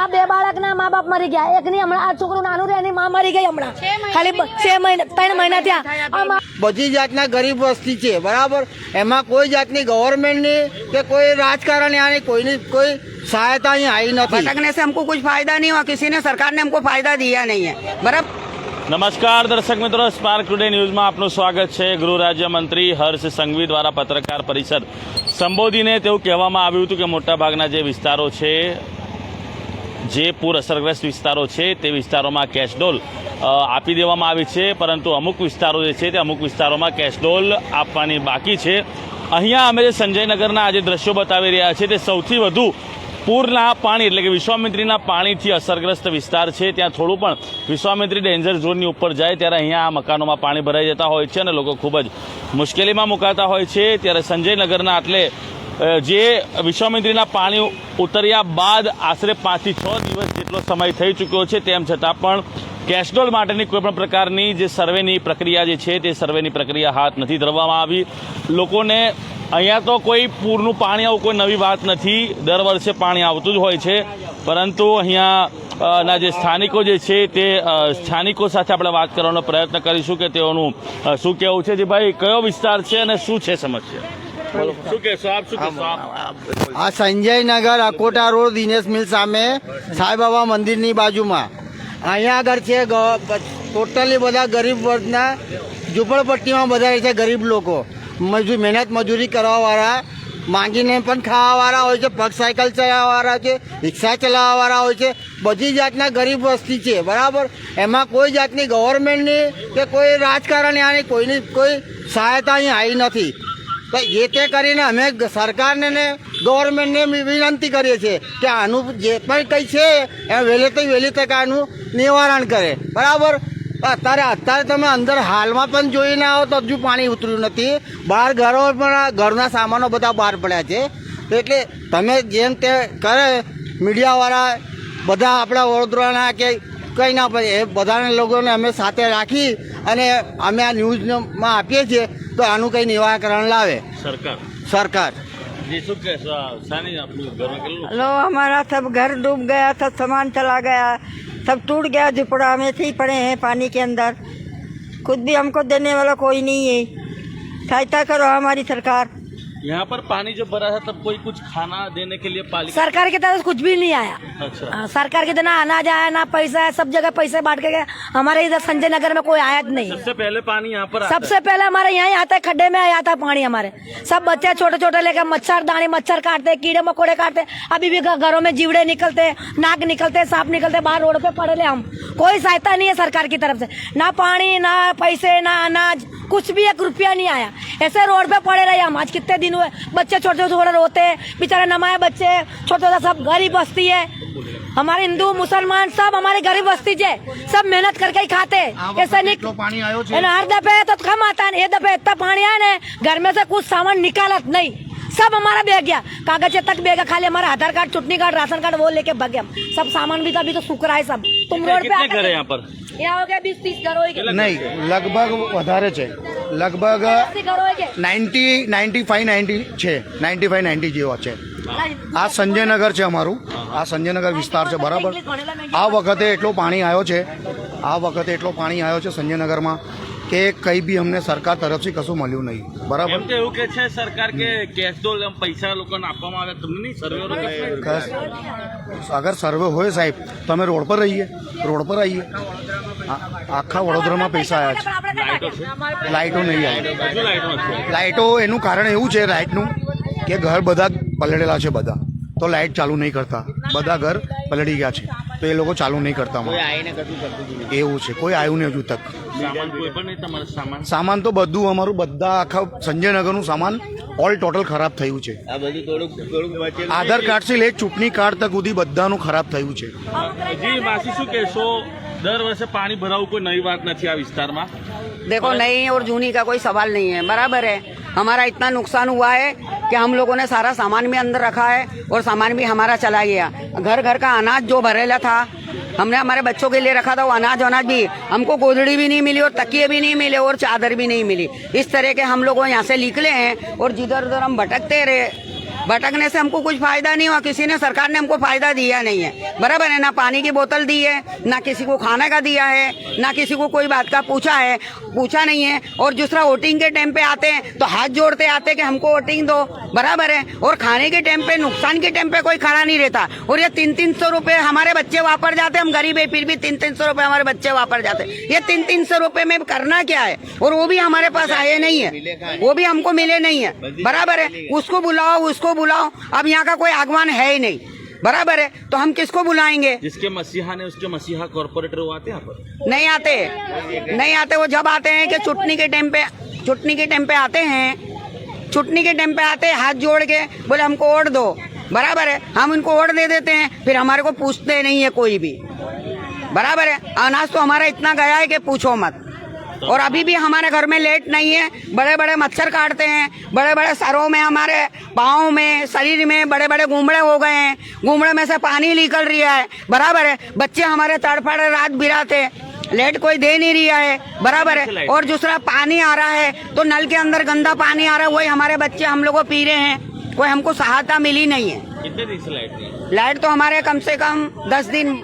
આ બે બાળકના મા બાપ મરી ગયા એકની હમણાં આ છોકરું નાનું રહે એની માં મરી ગઈ હમણાં ખાલી બ- છ મહિના ત્રણ મહિના થયા આ મા- બધી જાતના ગરીબ વસ્તી છે બરાબર એમાં કોઈ જાતની ગવર્મેન્ટની કે કોઈ રાજકારણી આની કોઈની કોઈ સહાયતા અહીં આવી નથી भटकने से हमको कुछ फायदा नहीं हुआ किसी ने सरकार ने हमको फायदा दिया नहीं है बराबर નમસ્કાર દર્શક મિત્રો સ્પાર્ક ટુડે ન્યૂઝમાં આપનું સ્વાગત છે ગૃહ રાજ્યમંત્રી હર્ષ સંઘવી દ્વારા પત્રકાર પરિષદ સંબોધીને તેવું કહેવામાં આવ્યું હતું કે મોટાભાગના જે વિસ્તારો છે જે પૂર અસરગ્રસ્ત વિસ્તારો છે તે વિસ્તારોમાં કેશડોલ આપી દેવામાં આવી છે, પરંતુ અમુક વિસ્તારો જે છે તે અમુક વિસ્તારોમાં કેશડોલ આપવાની બાકી છે. અહીંયા અમે જે સંજયનગરના આજે દ્રશ્યો બતાવી રહ્યા છે તે સૌથી વધુ પૂરના પાણી એટલે કે વિશ્વામિત્રીના પાણીથી અસરગ્રસ્ત વિસ્તાર છે. ત્યાં થોડું પણ વિશ્વામિત્રી ડેન્જર ઝોનની ઉપર જાય ત્યારે અહીંયા આ મકાનોમાં પાણી ભરાઈ જતા હોય છે અને લોકો ખૂબ જ મુશ્કેલીમાં મુકાતા હોય છે. ત્યારે સંજયનગરના આટલે જે વિશ્વામિત્રીના પાણી ઉતર્યા બાદ આશરે પાંચથી છ દિવસ જેટલો સમય થઈ ચૂક્યો છે, તેમ છતાં પણ કેશડોલ માટેની કોઈપણ પ્રકારની જે સર્વેની પ્રક્રિયા જે છે, તે સર્વેની પ્રક્રિયા હાથ નથી ધરવામાં આવી. લોકોને અહીંયા તો કોઈ પૂરનું પાણી આવું કોઈ નવી વાત નથી. દર વર્ષે પાણી આવતું જ હોય છે. પરંતુ અહીંયા ના જે સ્થાનિકો જે છે, તે સ્થાનિકો સાથે આપણે વાત કરવાનો પ્રયત્ન કરીશું કે તેઓનું શું કહેવું છે? જે ભાઈ, કયો વિસ્તાર છે અને શું છે સમસ્યા? આ સંજયનગર અકોટા રોડ દિનેશ મિલ સામે સાંઈબાબા મંદિરની બાજુમાં. અહીંયા આગળ છે ટોટલી બધા ગરીબ વર્ગના ઝૂંપડપટ્ટીમાં બધા છે ગરીબ લોકો. મજૂર મહેનત મજૂરી કરવાવાળા, માંગીને પણ ખાવાવાળા હોય છે, પગ સાયકલ ચલાવવાવાળા છે, રિક્ષા ચલાવવાવાળા હોય છે. બધી જાતના ગરીબ વસ્તી છે, બરાબર? એમાં કોઈ જાતની ગવર્મેન્ટની કે કોઈ રાજકારણ આની કોઈની, કોઈ સહાયતા અહીં આવી નથી. તો એ તે કરીને અમે સરકારને ને ગવર્મેન્ટને વિનંતી કરીએ છીએ કે આનું જે પણ કંઈ છે, એ વહેલી તો વહેલી તક આનું નિવારણ કરે. બરાબર? અત્યારે અત્યારે તમે અંદર હાલમાં પણ જોઈને આવો તો હજુ પાણી ઉતર્યું નથી. બહાર ઘરો પણ ઘરના સામાનો બધા બહાર પડ્યા છે. એટલે તમે જેમ તે કરે, મીડિયાવાળા બધા આપણા વડોદરાના કે કંઈ ના પડે એ બધાને લોકોને અમે સાથે રાખી અને અમે આ ન્યૂઝમાં આપીએ છીએ તો આનું કંઈ નિવારણ લાવે સરકાર સરકાર જી શું કહેશો આ શાની આપણું ઘરમાં કેટલું लो हमारा सब घर डूब गया सब सामान चला गया सब टूट गया झुपड़ा में ऐसे ही पड़े हैं पानी के अंदर खुद भी हमको देने वाला कोई नहीं है सहायता करो हमारी सरकार यहाँ पर पानी जब भरा था तब कोई कुछ खाना देने के लिए पालिका सरकार की तरफ़ से कुछ भी नहीं आया। अच्छा। हाँ, सरकार के ना अनाज आया ना पैसा है सब जगह पैसे बांट के गए। हमारे इधर संजय नगर में कोई आया नहीं। सबसे पहले पानी यहाँ पर सबसे पहले हमारे यहाँ ही आता है खड्डे में आता है पानी हमारे। सब बच्चे छोटे छोटे लेकर मच्छर दानी मच्छर काटते कीड़े मकोड़े काटते। अभी भी घरों में जीवड़े निकलते नाक निकलते सांप निकलते बाहर रोड पे पड़े ले हम। कोई सहायता नहीं है सरकार की तरफ़ से। ना पानी ना पैसे ना अनाज। कुछ भी एक रुपया नहीं आया ऐसे रोड पे पड़े रहे हम आज कितने दिन हुए बच्चे छोटे छोटे रोते बेचारे नमाए बच्चे छोटे छोटे सब गरीब बस्ती है हमारे हिंदू मुसलमान सब हमारे गरीब बस्ती है सब मेहनत करके ही खाते ऐसे नहीं हर दफे तो कम आता है ये दफे इतना पानी आया ना घर में से कुछ सामान निकालत नहीं सब हमारा बेग गया कागज तक बेगा खाली हमारा आधार कार्ड चुटनी कार्ड राशन कार्ड वो लेके भाग गया सब सामान भी था अभी तो सूख रहा है सब तुम रोड पे कितने घर है आके यहाँ पर यहाँ हो गया बीस तीस घर हो गए નહીં લગભગ વધારે છે લગભગ अस्सी घर हो गए નાઇન્ટી નાઇન્ટી ફાઈવ નાઇન્ટી છે નાઇન્ટી ફાઈવ નાઇન્ટી જેવા છે આ સંજયનગર છે અમારું આ સંજયનગર વિસ્તાર છે બરાબર આ વખતે એટલો પાણી આવ્યો છે આ વખતે એટલો પાણી આવ્યો છે સંજયનગરમાં કે કંઈ બી અમને સરકાર તરફથી કશું મળ્યું નહીં. બરાબર? એમ તો એવું કે છે સરકાર કે કેશ ડોલ પૈસા લોકોને આપવામાં આવે તમને નહીં સર્વે અગર સર્વે હોય સાહેબ તો અમે રોડ પર રહીએ રોડ પર આવીએ. આખા વડોદરામાં પૈસા આવ્યા છે. લાઇટો નહીં આવી લાઇટો એનું કારણ એવું છે લાઇટનું કે ઘર બધા પલળેલા છે બધા. તો લાઇટ ચાલુ નહીં કરતા. બધા ઘર પલળી ગયા છે. તો એ લોકો ચાલુ નહીં કરતા. એવું છે. કોઈ આવ્યું નહીં હજુ તક. સામાન તો બધું અમારું બધા આખા સંજયનગરનું સામાન ઓલ ટોટલ ખરાબ થયું છે. આધાર કાર્ડથી લે ચૂંટણી કાર્ડ તક સુધી બધાનું ખરાબ થયું છે. જી માસી શું કહેશો? દર વર્ષે પાણી ભરાવું કોઈ નવી વાત નથી આ વિસ્તારમાં? દેખો નહીં ઓર જૂની કા કોઈ સવાલ નહીં હે. બરાબર હે? हमारा इतना नुकसान हुआ है कि हम लोगों ने सारा सामान भी अंदर रखा है और सामान भी हमारा चला गया। घर घर का अनाज जो भरेला था, हमने हमारे बच्चों के लिए रखा था, वो अनाज अनाज भी, हमको गोदड़ी भी नहीं मिली और तकिए भी नहीं मिले और चादर भी नहीं मिली। इस तरह के हम लोग यहाँ से निकले हैं और जिधर उधर हम भटकते रहे भटकने से हमको कुछ फ़ायदा नहीं हुआ, किसी ने, सरकार ने हमको फ़ायदा दिया नहीं है। बराबर है, ना पानी की बोतल दी है, ना किसी को खाने का दिया है, ना किसी को कोई बात का पूछा है, पूछा नहीं है। और दूसरा वोटिंग के टाइम पे आते हैं तो हाथ जोड़ते आते कि हमको वोटिंग दो। बराबर है। और खाने के टाइम पे, नुकसान के टाइम पे कोई खड़ा नहीं रहता। और ये तीन तीन सौ रुपए हमारे बच्चे वापर जाते हम गरीब है, फिर भी तीन तीन सौ रुपए हमारे बच्चे वापर जाते ये तीन तीन सौ रुपए में करना क्या है? और वो भी हमारे पास आए नहीं है। वो भी हमको मिले नहीं है। बराबर है। उसको बुलाओ, उसको बुलाओ अब यहाँ का कोई आगवान है ही नहीं। बराबर है? तो हम किसको बुलाएँगे? जिसके मसीहा ने उसके मसीहा कॉर्पोरेटर वो आते हैं पर। नहीं आते। नहीं आते वो जब आते हैं कि चुटनी के टाइम पे चुटनी के टाइम पे आते हैं। चुटनी के टाइम पे आते हैं हाथ जोड़ के बोले हमको वोट दो। बराबर है? हम उनको वोट दे देते हैं फिर हमारे को पूछते नहीं है कोई भी। बराबर है? अनाज तो हमारा इतना गया है कि पूछो मत। और अभी भी हमारे घर में लेट नहीं है। बड़े बड़े मच्छर काटते हैं। बड़े बड़े सरों में हमारे पाँव में शरीर में बड़े बड़े घूमड़े हो गए हैं। घूमड़े में से पानी निकल रहा है। बराबर है बच्चे हमारे तड़फड़े रात बिराते लेट कोई दे नहीं रहा है। बराबर है। और दूसरा पानी आ रहा है तो नल के अंदर गंदा पानी आ रहा है वही हमारे बच्चे हम लोग को पी रहे हैं। कोई हमको सहायता मिली नहीं है। कितने दिन से लाइट नहीं है? लाइट तो हमारे कम से कम दस दिन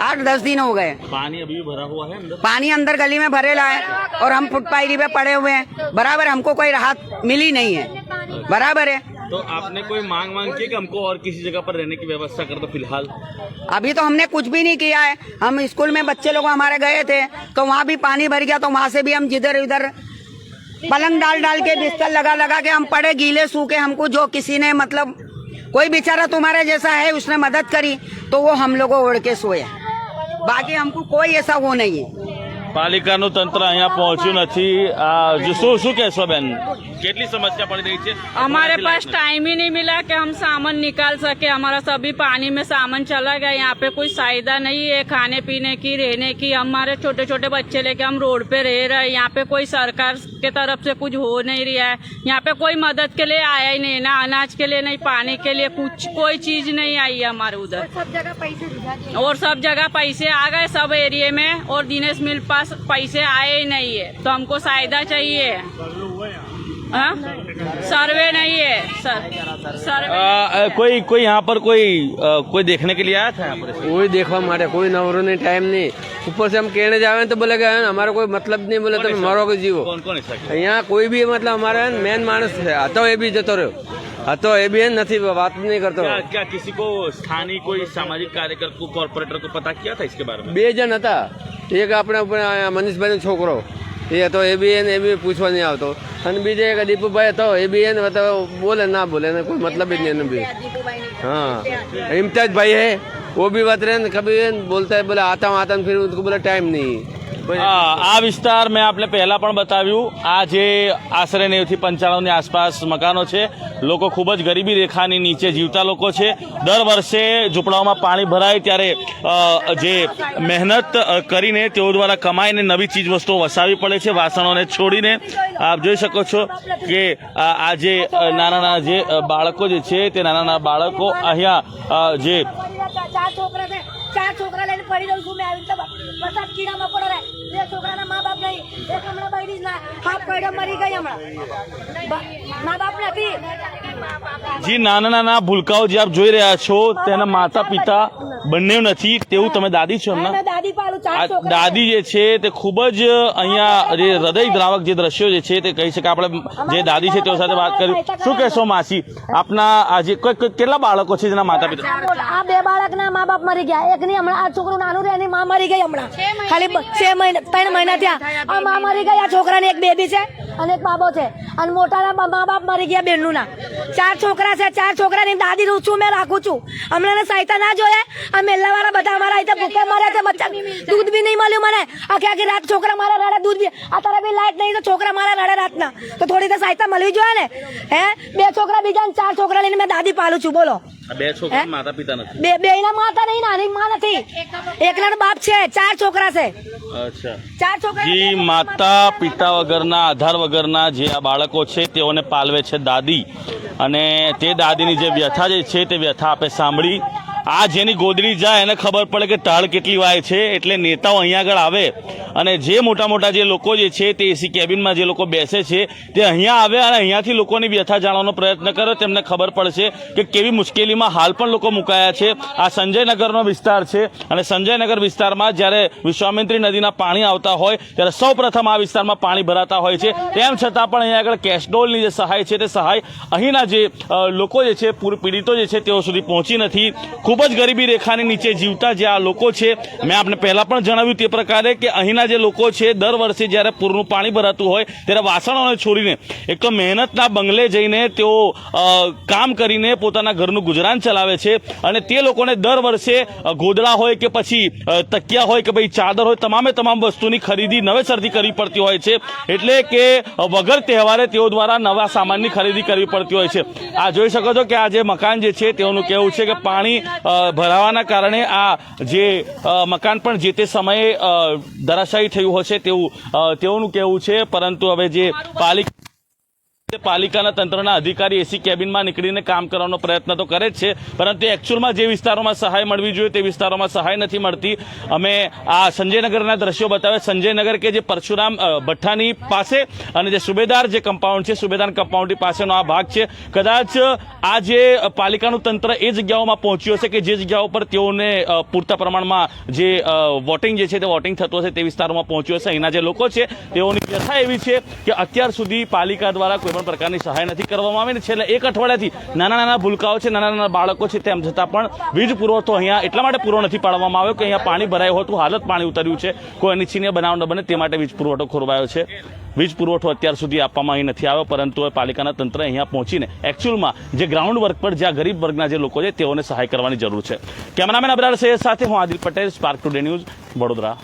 आठ दस दिन हो गए। पानी अभी भी भरा हुआ है अंदर? पानी अंदर गली में भरेला है और हम फुटपाथी पे पड़े हुए हैं। बराबर हमको कोई राहत मिली नहीं है। बराबर है। तो आपने कोई मांग मांग की कि हमको और किसी जगह पर रहने की व्यवस्था कर दो फ़िलहाल? अभी तो हमने कुछ भी नहीं किया है। हम स्कूल में बच्चे लोग हमारे गए थे तो वहाँ भी पानी भर गया तो वहाँ से भी हम जिधर उधर पलंग डाल डाल के बिस्तर लगा लगा के हम पड़े गीले सूखे हमको जो किसी ने मतलब कोई बेचारा तुम्हारे जैसा है उसने मदद करी तो वो हम लोगों ओढ़ के सोए बाकी हमको कोई ऐसा वो नहीं है પાલિકાનું તંત્ર અહીંયા પહોંચ્યું નથી આ જો શું શું કહેશો બેન કેટલી સમસ્યા પડી રહી છે हमारे पास टाइम ही नहीं मिला कि हम सामान निकाल सके हमारा सभी पानी में सामान चला गया यहाँ पे कोई फायदा नहीं है खाने पीने की रहने की हमारे छोटे छोटे बच्चे लेके हम रोड पे रह रहे हैं यहाँ पे कोई सरकार के तरफ से कुछ हो नहीं रहा है यहाँ पे कोई मदद के लिए आया ही नहीं ना अनाज के लिए नहीं पानी के लिए कुछ कोई चीज नहीं आई है हमारे उधर सब जगह पैसे दिखा दिए और सब जगह पैसे आ गए सब एरिया में और दिनेश मिल पास पैसे आए ही नहीं है तो हमको फायदा चाहिए हाँ? सर्वे नहीं है सर सर्वे आ, कोई कोई यहाँ पर कोई आ, कोई देखने के लिए आया था यहाँ पर कोई देखवा માટે કોઈ નવરો નહીં ટાઈમ નહીં ઉપર से हम कहने जावे तो बोले કે हमारा कोई मतलब नहीं बोले તમે મરો કે જીવો कौन कौन ऐसा किया? અહીંયા કોઈ બી मतलब हमारा મેન માણસ છે હતો એ બી જતો રહ્યો હતો એ બી નથી વાત નહીં કરતો क्या क्या किसी को स्थानीय कोई सामाजिक कार्यकर को कॉर्पोरेटर को पता किया था इसके बारे में બે જણ હતા એક આપણે ઉપર આ મનીષભાઈનો છોકરો એ હતો એ બી એને એ બી પૂછવા નહીં આવતો અને બીજો એક દીપુભાઈ હતો એ બી એને તો બોલે ના બોલે એને કોઈ मतलब ही नहीं એને भी हाँ इम्तियाज भाई है वो भी बता रहे हैं कभी बोलता है बोले आता हूँ आता हूँ फिर उनको बोला टाइम नहीं कोई- આ વિસ્તાર મેં આપણે પહેલાં પણ બતાવ્યું. આ જે આશરે નેવથી પંચાણુંની આસપાસ મકાનો છે. લોકો ખૂબ જ ગરીબી રેખાની નીચે જીવતા લોકો છે. દર વર્ષે ઝૂંપડાઓમાં પાણી ભરાય ત્યારે જે મહેનત કરીને તેઓ દ્વારા કમાઈને નવી ચીજ વસ્તુઓ વસાવી પડે છે, વાસણોને છોડીને. આપ જોઈ શકો છો કે આ જે નાના નાના જે બાળકો જે છે, તે નાના નાના બાળકો અહીંયા જે ચાર છોકરા લઈને પડી રહું છું મેં આવી રીતે. વરસાદ કીડા મકોડો રહે. બે છોકરાના મા બાપ નહીં એક હમણાં બૈરી ના હાફ પૈડો મરી ગઈ હમણાં. મા બાપ નથી. જે નાના નાના ભૂલકાઓ જે આપ જોઈ રહ્યા છો તેના માતા પિતા બંને નથી તેવું તમે દાદી છો એમના દાદી પાલું ચાર આ છોકરા દાદી જે છે તે ખૂબ જ અહીંયા જે હૃદય દ્રાવક જે દ્રશ્યો જે છે તે કહી શકાય આપણે જે દાદી છે તેઓ સાથે વાત કરી. શું કહેશો માસી? આપના આજે કેટલા બાળકો છે જેના માતા પિતા આ બે બાળકના મા બાપ મરી ગયા. એક ની હમણાં આ છોકરું નાનું રહે એની મા મરી ગઈ હમણાં. ખાલી છ મહિના ત્રણ મહિના થયા. આ મા મરી ગઈ આ છોકરાની એક બેબી છે અને એક બાબો છે. અને મોટાના મા મા બાપ મરી ગયા બેનનું ના ચાર છોકરા છે ચાર છોકરાની દાદી રૂચું મેં રાખું છું? હમણાં સહાયતા ના જોઈએ આ મેલ્લા વાળા બધા અમારા અહીં ભૂખે મરે છે મચ્છર. દૂધ બી નહીં મળ્યું મને. આખી આખી રાત છોકરા મારા રડે દૂધ બી આ તારા બી લાઈટ નહીં તો છોકરા મારા રડે રાતના. તો થોડી તો સહાયતા મળવી જોઈએ ને. હે? બે છોકરા બીજા ને ચાર છોકરા લઈને મેં દાદી પાલું છું બોલો. બે છોકરા માતા પિતા નથી. બે બે ના માતા નહીં નાની માં નથી. એકલા બાપ છે ચાર છોકરા છે. અચ્છા. ચાર છોકરા જી માતા પિતા વગરના આધાર વગરના જે આ બાળકો છે તેઓને પાલવે છે દાદી. અને તે દાદીની જે વ્યથા જે છે તે વ્યથા આપે સાંભળી. આ જેની ગોદડી જાય, એને ખબર પડે કે ટાળ કેટલી વાય છે. એટલે નેતાઓ અહીંયા આગળ આવે અને જે મોટા મોટા જે લોકો જે છે તે એસી કેબિનમાં જે લોકો બેસે છે, તે અહીંયા આવે અને અહીંયાથી લોકોની વ્યથા જાણવાનો પ્રયત્ન કરે. તેમને ખબર પડશે કે કેવી મુશ્કેલીમાં હાલ પણ લોકો મુકાયા છે. આ સંજયનગરનો વિસ્તાર છે અને સંજયનગર વિસ્તારમાં જ્યારે વિશ્વામિત્રી નદીના પાણી આવતા હોય, ત્યારે સૌ પ્રથમ આ વિસ્તારમાં પાણી ભરાતા હોય છે. તેમ છતાં પણ અહીંયા આગળ કેસ્ટોલની જે સહાય છે, તે સહાય અહીંના જે લોકો જે છે, પૂર પીડિતો જે છે, તેઓ સુધી પહોંચી નથી. ખૂબ જ ગરીબી રેખાની નીચે જીવતા જે આ લોકો છે, મેં આપને પહેલાં પણ જણાવ્યું તે પ્રકારે કે અહીંના જે લોકો છે, દર વર્ષે જ્યારે પૂરનું પાણી ભરાતું હોય, ત્યારે વાસણોને છોડીને એક મહેનતના બંગલે જઈને તેઓ કામ કરીને પોતાના ઘરનું ગુજરાન ચલાવે છે અને તે લોકોને દર વર્ષે ગોદડા હોય કે પછી તકિયા હોય કે ભાઈ ચાદર હોય, તમામે તમામ વસ્તુની ખરીદી નવેસરથી કરવી પડતી હોય છે. એટલે કે વગર તહેવારે તેઓ દ્વારા નવા સામાનની ખરીદી કરવી પડતી હોય છે. આ જોઈ શકો છો કે આ જે મકાન જે છે, તેઓનું કહેવું છે કે પાણી ભરાવાના કારણે આ જે મકાન પણ જે તે સમયે ધરાશાયી થયું હશે તેવું તેઓનું કહેવું છે પરંતુ હવે જે પાલિકા પાલિકાના તંત્રના અધિકારી એસી કેબિનમાં નીકળીને કામ કરવાનો પ્રયત્ન તો કરે જ છે, પરંતુ એકચ્યુઅલમાં જે વિસ્તારોમાં સહાય મળવી જોઈએ તે વિસ્તારોમાં સહાય નથી મળતી. અમે આ સંજયનગરના દ્રશ્યો બતાવે સંજયનગર કે જે પરશુરામ ભઠ્ઠાની પાસે અને જે સુબેદાર જે કમ્પાઉન્ડ છે, સુબેદાર કમ્પાઉન્ડની પાસેનો આ ભાગ છે. કદાચ આ જે પાલિકાનું તંત્ર એ જગ્યાઓમાં પહોંચ્યું હશે કે જે જગ્યાઓ પર તેઓને પૂરતા પ્રમાણમાં જે વોટિંગ જે છે તે વોટિંગ થતું હશે તે વિસ્તારોમાં પહોંચ્યું હશે. અહીંના જે લોકો છે, તેઓની વ્યથા એવી છે કે અત્યાર સુધી પાલિકા દ્વારા કોઈ પ્રકારની સહાય નથી કરવામાં આવી ને છેલ્લા એક અઠવાડિયાથી નાના નાના ભૂલકાઓ છે, નાના નાના બાળકો છે તેમ છતાં પણ વીજ પુરવઠો અહીંયા એટલા માટે પૂરો નથી પાડવામાં આવ્યો કે અહીંયા પાણી ભરાયું હતું, હાલત પાણી ઉતર્યું છે. કોઈ અનિચ્છનીય બનાવ ન બને તે માટે વીજ પુરવઠો ખોરવાયો છે. વીજ પુરવઠો અત્યાર સુધી આપવામાં અહીં નથી આવ્યો, પરંતુ પાલિકાના તંત્ર અહીંયા પહોંચીને એકચ્યુઅલમાં જે ગ્રાઉન્ડ વર્ક પર જ્યાં ગરીબ વર્ગના જે લોકો છે તેઓને સહાય કરવાની જરૂર છે. કેમેરામેન અબરાર સૈયદ સાથે હું Adil Patel spark today news Vadodara.